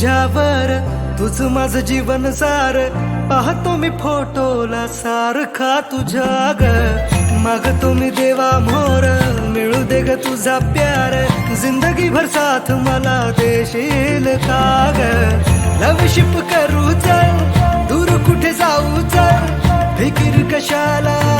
तुझ्यावर तुझ माझ जीवन सार. पाहतो मी फोटोला सारखा तुझ्या ग मागतो मी देवा मोर मिळू दे ग तुझा प्यार. जिंदगी भर साथ मला देशील का ग लवशिप करू चल दूर कुठे जाऊ चल फिकीर कशाला?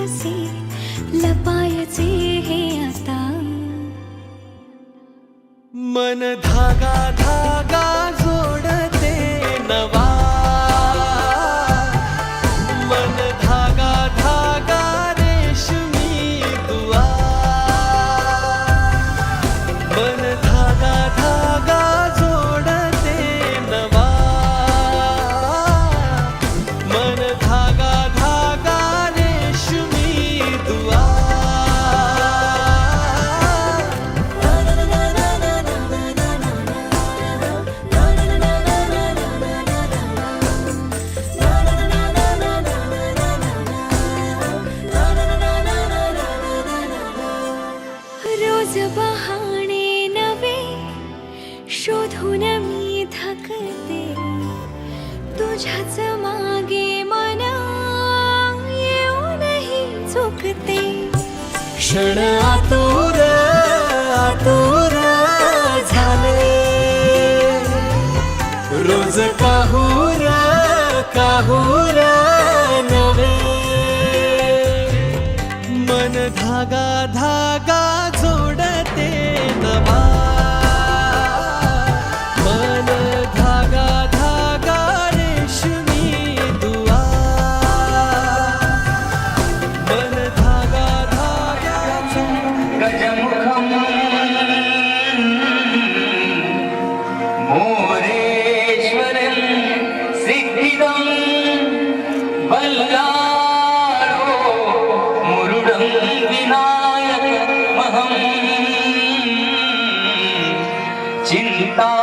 कसे लपायचे हे आता. मन धागा तुझ्याच मागे चुकते क्षण आतुर आतुर झाले. रोज काहूर काहूर 金刀